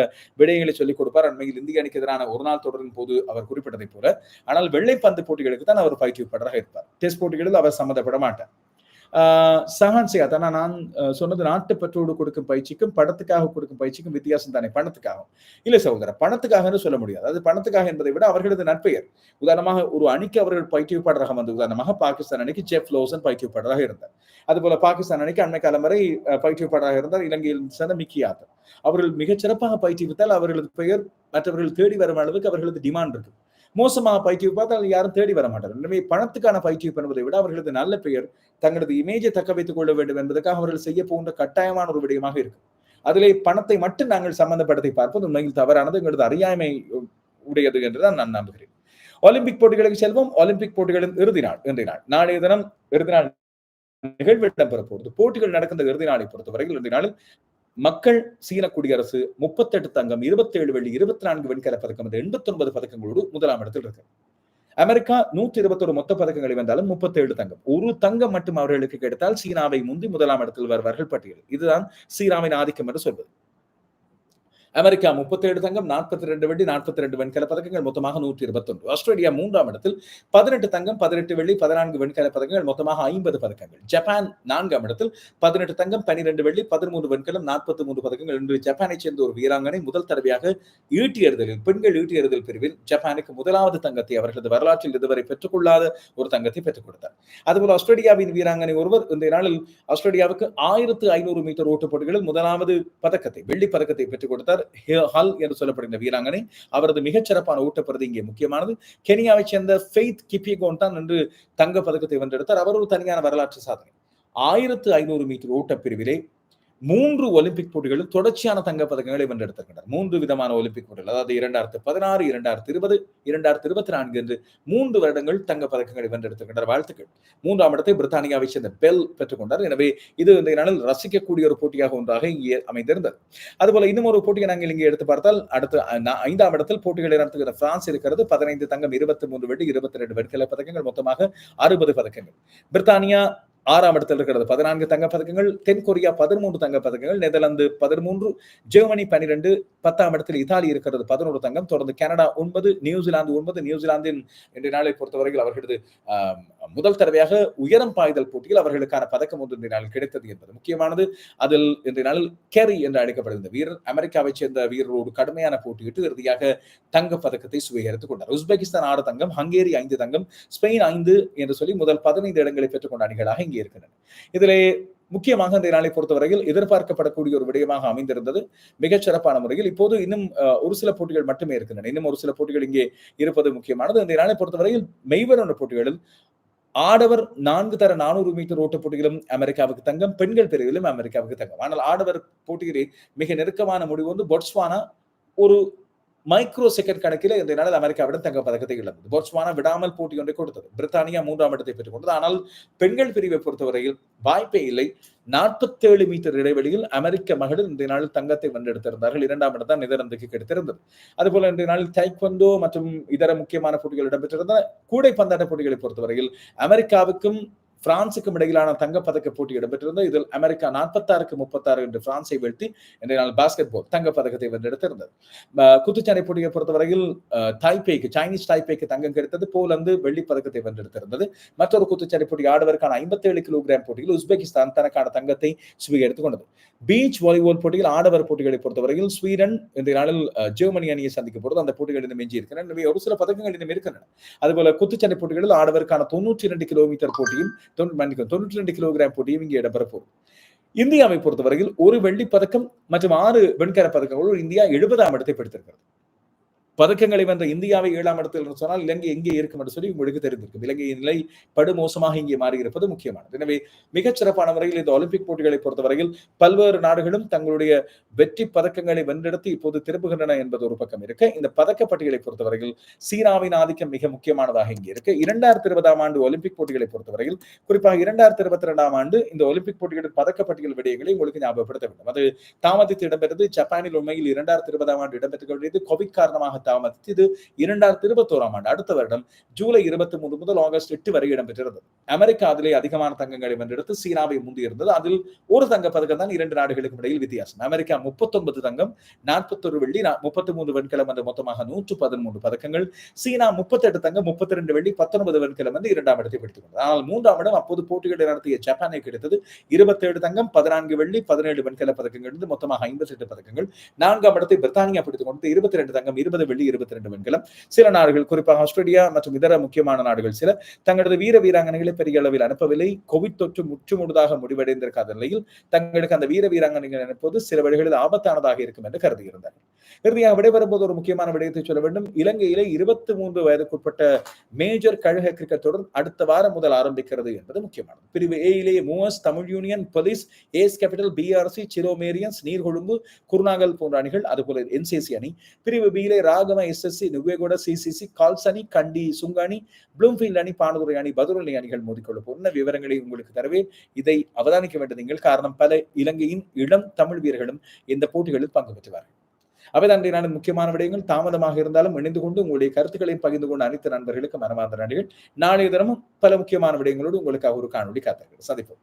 Speaker 1: விடயங்களை சொல்லிக் கொடுப்பார். அண்மையில் இந்திய அணிக்கு எதிரான ஒரு நாள் தொடரின் போது அவர் குறிப்பிட்டதை போல. ஆனால் வெள்ளைப்பந்து போட்டிகளுக்கு தான் அவர் பயிற்சிப்பாளராக இருப்பார். டெஸ்ட் போட்டிகளில் அவர் சம்மந்தப்பட மாட்டார். சஹான் சியாத் ஆனால் நான் சொன்னது நாட்டு பற்றோடு கொடுக்கும் பயிற்சிக்கும் படத்துக்காக கொடுக்கும் பயிற்சிக்கும் வித்தியாசம் தானே? பணத்துக்காகவும். இல்லை சகோதரர் பணத்துக்காக சொல்ல முடியாது. அது பணத்துக்காக என்பதை விட அவர்களது நட்பெயர் உதாரணமாக ஒரு அணிக்கு அவர்கள் பயிற்றுவிப்பாளராக வந்து உதாரணமாக பாகிஸ்தான் அணிக்கு ஜெஃப் லோசன் பயிற்றுவிப்பாளராக இருந்தார். அதுபோல பாகிஸ்தான் அணிக்கு அண்மை காலம் வரை பயிற்றுவிப்பாளராக இருந்தார் இலங்கையில் சேர்ந்த மிக்கி ஆத்தர் அவர்கள் மிகச்சிறப்பாக சிறப்பாக அவர்களது பெயர் மற்றவர்கள் தேடி வரும் அளவுக்கு அவர்களது டிமாண்ட் இருக்கு. மோசமாக பயிற்சி பார்த்தால் யாரும் தேடி வர மாட்டார் எனவே பணத்துக்கான பயிற்சி பண்ணுவதை விட அவர்களது நல்ல பெயர் தங்களது இமேஜை தக்க வைத்துக் கொள்ள வேண்டும் என்பதற்காக அவர்கள் செய்ய போன்ற கட்டாயமான ஒரு விடயமாக இருக்கும். அதிலே பணத்தை மட்டும் நாங்கள் சம்பந்தப்படுத்தி பார்ப்பது உண்மையில் தவறானது. எங்களது அறியாமை உடையது என்றுதான் நான் நம்புகிறேன். ஒலிம்பிக் போட்டிகளுக்கு செல்வோம். ஒலிம்பிக் போட்டிகளின் இறுதி நாள் இன்றைய நாள். நாளைய தினம் இறுதி நாள் நிகழ்வு இடம்பெற போகிறது. போட்டிகள் நடக்கின்ற இறுதி நாளை பொறுத்தவரையில் இறுதி நாளில் மக்கள் சீன குடியரசு முப்பத்தெட்டு தங்கம் இருபத்தி ஏழு வெள்ளி இருபத்தி நான்கு வெண்கல பதக்கம் எண்பத்தி ஒன்பது பதக்கங்களோடு முதலாம் இடத்தில் இருக்கு. அமெரிக்கா நூத்தி இருபத்தொரு மொத்த பதக்கங்களை வந்தாலும் முப்பத்தேழு தங்கம். ஒரு தங்கம் மட்டும் அவர்களுக்கு கிடைத்தால் சீனாவை முந்தி முதலாம் இடத்தில் வருவார்கள் பட்டியல். இதுதான் சீனாவின் ஆதிக்கம் என்று சொல்வது. அமெரிக்கா முப்பத்தேழு தங்கம் நாற்பத்தி ரெண்டு வெள்ளி நாற்பத்தி ரெண்டு வெண்கல பதக்கங்கள் மொத்தமாக நூற்றி இருபத்தொன்று ஆஸ்திரேலியா மூன்றாம் இடத்தில் பதினெட்டு தங்கம் பதினெட்டு வெள்ளி பதினான்கு வெண்கல பதக்கங்கள் மொத்தமாக ஐம்பது பதக்கங்கள். ஜப்பான் நான்காம் இடத்தில் பதினெட்டு தங்கம் பனிரெண்டு வெள்ளி பதிமூன்று வெண்கலம் நாற்பத்தி மூன்று பதக்கங்கள். இன்று ஜப்பானை சேர்ந்த ஒரு வீராங்கனை முதல் தடவையாக ஈட்டியறிதலில் பெண்கள் ஈட்டியறிதல் பிரிவில் ஜப்பானுக்கு முதலாவது தங்கத்தை அவர்களது வரலாற்றில் இதுவரை பெற்றுக்கொள்ளாத ஒரு தங்கத்தை பெற்றுக் கொடுத்தார். அதுபோல் ஆஸ்திரேலியாவின் வீராங்கனை ஒருவர் இந்த நாளில் ஆஸ்திரேலியாவுக்கு ஆயிரத்து ஐநூறு மீட்டர் ஓட்டுப் போட்டிகளில் முதலாவது பதக்கத்தை வெள்ளி பதக்கத்தை பெற்றுக் கொடுத்தார். ஹல் என்று சொல்லப்படுகின்ற வீராங்கனை. அவரது மிகச்சிறப்பான ஊட்டப்படுறது இங்கே முக்கியமானது. கெனியாவை சேர்ந்த ஃபெய்த் கிப்பிகோன் தான் என்று தங்க பதக்கத்தை வென்றெடுத்தார். அவர் ஒரு தனியான வரலாற்று சாதனை. ஆயிரத்து ஐநூறு மீட்டர் ஓட்டப்பிரிவிலே மூன்று ஒலிம்பிக் போட்டிகளில் தொடர்ச்சியான தங்க பதக்கங்களை வென்றெடுத்திருக்கின்றனர் மூன்று விதமான ஒலிம்பிக் போட்டிகள் அதாவது இரண்டாயிரத்து பதினாறு இரண்டாயிரத்து இருபது இரண்டாயிரத்து இருபத்தி நான்கு என்று மூன்று வருடங்கள் தங்க பதக்கங்களை வென்றெடுத்திருக்கின்றனர் வாழ்த்துக்கள். மூன்றாம் இடத்தை பிரித்தானியாவை சேர்ந்த பெல் பெற்றுக்கொண்டார். எனவே இது இந்த நாளில் ரசிக்கக்கூடிய ஒரு போட்டியாக ஒன்றாக இங்கே அமைந்திருந்தது. அதுபோல இன்னும் ஒரு போட்டியை நாங்கள் இங்கே எடுத்து பார்த்தால் அடுத்து ஐந்தாம் இடத்தில் போட்டிகளை நடத்துகிற பிரான்ஸ் இருக்கிறது. பதினைந்து தங்கம் இருபத்தி மூன்று வெள்ளி இருபத்தி ரெண்டு வெண்கல பதக்கங்கள் மொத்தமாக அறுபது பதக்கங்கள். பிரித்தானியா ஆறாம் இடத்தில் இருக்கிறது. பதினான்கு தங்க பதக்கங்கள் தென்கொரியா பதிமூன்று தங்க பதக்கங்கள் நெதர்லாந்து பதிமூன்று ஜெர்மனி பனிரெண்டு பத்தாம் இடத்தில் இத்தாலி இருக்கிறது பதினோரு தங்கம். தொடர்ந்து கனடா ஒன்பது நியூசிலாந்து ஒன்பது. நியூசிலாந்தின் இன்றைய நாளை பொறுத்தவரையில் அவர்களது முதல் தடவையாக உயரம் பாய்தல் போட்டியில் அவர்களுக்கான பதக்கம் ஒன்று இன்றைய நாளில் கிடைத்தது என்பது முக்கியமானது. அதில் இன்றைய நாளில் கேரி என்று அழைக்கப்படுகிற வீரர் அமெரிக்காவை சேர்ந்த வீரரோடு கடுமையான போட்டியிட்டு இறுதியாக தங்க பதக்கத்தை சுவீகரித்துக் கொண்டார். உஸ்பெகிஸ்தான் ஆறு தங்கம் ஹங்கேரி ஐந்து தங்கம் ஸ்பெயின் ஐந்து என்று சொல்லி முதல் பதினைந்து இடங்களை பெற்றுக்கொண்ட அணிகளாக இங்கே இருக்கின்றன. இதிலே முக்கியமாக இந்த நாளை பொறுத்தவரையில் எதிர்பார்க்கப்படக்கூடிய ஒரு விடயமாக அமைந்திருந்தது. மிகச் சிறப்பான முறையில் இப்போது இன்னும் ஒரு சில போட்டிகள் மட்டுமே இருக்கின்றன. இன்னும் ஒரு சில போட்டிகள் இங்கே இருப்பது முக்கியமானது. இந்த நாளை பொறுத்தவரையில் மெய்வரான போட்டிகளில் ஆடவர் நான்கு தர நானூறு மீட்டர் ஓட்ட போட்டியிலும் அமெரிக்காவுக்கு தங்கம் பெண்கள் பிரிவிலும் அமெரிக்காவுக்கு தங்கம். ஆனால் ஆடவர் போட்டிகளில் மிக நெருக்கமான முடிவு வந்து பொட்ஸ்வானா ஒரு மைக்ரோ செகண்ட் கணக்கில் இந்த நாளில் அமெரிக்காவிடம் தங்க பதக்கத்தை இழந்தது. போட்ஸ்வானா விடாமல் போட்டி ஒன்றை கொடுத்தது. பிரித்தானியா மூன்றாம் இடத்தை பெற்றுக் கொண்டது ஆனால் பெண்கள் பிரிவை பொறுத்தவரையில் வாய்ப்பே இல்லை. நாற்பத்தேழு மீட்டர் இடைவெளியில் அமெரிக்க மகளிர் இந்த நாளில் தங்கத்தை வென்றெடுத்திருந்தார்கள். இரண்டாம் இடம் தான் நெதர்லாந்துக்கு கிடைத்திருந்தது. அதுபோல இன்றைய நாளில் தைக்வந்தோ மற்றும் இதர முக்கியமான போட்டிகள் இடம்பெற்றிருந்தன. கூடை பந்தாட்ட போட்டிகளை பொறுத்தவரையில் அமெரிக்காவுக்கும் பிரான்சுக்கும் இடையிலான தங்கப்பதக்க போட்டி இடம்பெற்றிருந்தது. இதில் அமெரிக்கா நாற்பத்தாறுக்கு முப்பத்தாறு என்று பிரான்சை வீழ்த்தி இன்றைய நாள் பாஸ்கெட் பால் தங்கப்பதக்கத்தை வென்றெடுத்திருந்தது. குத்துச்சண்டை போட்டியை பொறுத்தவரையில் தாய்பேக்கு சைனீஸ் தாய்பேக்கு தங்கம் கிடைத்தது. போலந்து வெள்ளி பதக்கத்தை வென்றெடுத்திருந்தது. மற்றொரு குத்துச்சண்டை போட்டி ஆடவருக்கான ஐம்பத்தேழு கிலோகிராம் போட்டியில் உஸ்பெகிஸ்தான் தனக்கான தங்கத்தை சுவீகரித்துக் கொண்டது பீச் வாலிபால் போட்டியில் ஆடவர் போட்டிகளை பொறுத்தவரையில் ஸ்வீடன் இந்த நாளில் ஜெர்மனி அணியை சந்திக்கும் போறது அந்த போட்டிகள் இன்னும் எஞ்சி இருக்கின்றன எனவே ஒரு சில பதக்கங்கள் இன்னும் இருக்கின்றன. அதுபோல குத்துச்சண்டை போட்டிகளில் ஆடவருக்கான தொண்ணூற்றி இரண்டு கிலோமீட்டர் போட்டியும் மன்னிக்கும் தொண்ணூற்றி ரெண்டு கிலோகிராம் போட்டியும் இங்கே இடம்பெற போகும் இந்தியாவை பொறுத்தவரையில் ஒரு வெள்ளி பதக்கம் மற்றும் ஆறு வெண்கல பதக்கங்களோடு இந்தியா எழுபதாம் இடத்தை பிடித்திருக்கிறது பதக்கங்களை வென்ற இந்தியாவை ஏழாம் இடத்தில் என்று சொன்னால் இலங்கை எங்கே இருக்கும் என்று சொல்லி உங்களுக்கு தெரிந்திருக்கும். இலங்கையின் நிலை படுமோசமாக இங்கே மாறியிருப்பது முக்கியமானது. எனவே மிகச் சிறப்பான முறையில் இந்த ஒலிம்பிக் போட்டிகளை பொறுத்தவரையில் பல்வேறு நாடுகளும் தங்களுடைய வெற்றி பதக்கங்களை வென்றெடுத்து இப்போது திரும்புகின்றன என்பது ஒரு பக்கம் இருக்க. இந்த பதக்க பட்டியலை பொறுத்தவரையில் சீனாவின் ஆதிக்கம் மிக முக்கியமானதாக இங்கே இருக்கு. இரண்டாயிரத்தி இருபதாம் ஆண்டு ஒலிம்பிக் போட்டிகளை பொறுத்தவரையில் குறிப்பாக இரண்டாயிரத்தி இருபத்தி இரண்டாம் ஆண்டு இந்த ஒலிம்பிக் போட்டிகளின் பதக்க பட்டியல் விடயங்களை உங்களுக்கு ஞாபகப்படுத்த வேண்டும். அது தாமதித்து இடம்பெற்றது. ஜப்பானில் உண்மையில் இரண்டாயிரத்தி இருபதாம் ஆண்டு இடம்பெற்றுக் கோவிட் காரணமாக தாமதித்து இது இரண்டாயிரத்தி இருபத்தோராம் ஆண்டு. அடுத்த வருடம் ஜூலை இருபத்தி மூன்று முதல் ஆகஸ்ட் எட்டு வரை இடம்பெற்றிருந்தது. அமெரிக்கா அதிலே அதிகமான தங்கங்களை வென்றெடுத்து சீனாவை முந்தியிருந்தது அதில் ஒரு தங்க பதக்கம் தான் இரண்டு நாடுகளுக்கு இடையில் வித்தியாசம். அமெரிக்கா முப்பத்தொன்பது தங்கம் நாற்பத்தொரு வெள்ளி முப்பத்தி மூன்று வெண்கலம் என்று மொத்தமாக நூற்று பதிமூன்று பதக்கங்கள். சீனா முப்பத்தெட்டு தங்கம் முப்பத்தி ரெண்டு வெள்ளி பத்தொன்பது வெண்கலம் வந்து இரண்டாம் இடத்தை பிடித்துக் கொண்டது ஆனால் மூன்றாம் இடம் அப்போது போட்டிகளை நடத்திய ஜப்பானை கிடைத்தது. இருபத்தேழு தங்கம் பதினான்கு வெள்ளி பதினேழு வெண்கல பதக்கங்கள் இருந்து மொத்தமாக ஐம்பத்தி எட்டு பதக்கங்கள். நான்காம் இடத்தை பிரித்தானியா பிடித்துக் கொண்டு இருபத்தி ரெண்டு தங்கம் இருபது வெள்ளி இருபத்தி ரெண்டு வெண்கலம். சில நாடுகள் குறிப்பாக ஆஸ்திரேலியா மற்றும் இதர முக்கியமான நாடுகள் சில தங்களது வீர வீராங்கனைகளை பெரிய அளவில் அனுப்பவில்லை. கோவிட் தொற்று முற்றுமுழுதாக முடிவடைந்திருக்காத நிலையில் தங்களுக்கு அந்த வீர வீராங்கனைகள் அனுப்புவது சில வழிகளில் ஆபத்தானதாக இருக்கும் என்று கருதுகிறார்கள் இறுதியாக விடைபெறும் போது ஒரு முக்கியமான விடயத்தை சொல்ல வேண்டும். இலங்கையிலே இருபத்தி மூன்று வயதுக்குட்பட்ட மேஜர் கழக கிரிக்கெட் தொடர் அடுத்த வாரம் முதல் ஆரம்பிக்கிறது என்பது முக்கியமானது. பிரிவு ஏயிலே Moors Tamil Union Police Ace Capital BRC சிரோமேரியன்ஸ் Negombo Kurunegala போன்ற அணிகள் அதுபோல என்சிசி அணி. பிரிவு பியிலே Ragama SSC Nugegoda CCC Colts அணி கண்டி சுங்காணி ப்ளூம்ஃபீல்ட் அணி பானதுரை அணி பதுரலி அணிகள் மோதிக்கொள்ள போன விவரங்களை உங்களுக்கு தரவே இதை அவதானிக்க வேண்டும் நீங்கள். காரணம் பல இலங்கையின் இளம் தமிழ் வீரர்களும் இந்த போட்டிகளில் பங்கு பெற்றுவார்கள். அவைதான் நான் முக்கியமான விடயங்கள் தாமதமாக இருந்தாலும் இணைந்து கொண்டு உங்களுடைய கருத்துக்களையும் பகிர்ந்து கொண்ட அனைத்து நண்பர்களுக்கு மனமார்ந்த நன்றிகள். நாளைய தினமும் பல முக்கியமான விடயங்களோடு உங்களுக்காக ஒரு காணொலி காத்திருக்கிறேன். சந்திப்போம்.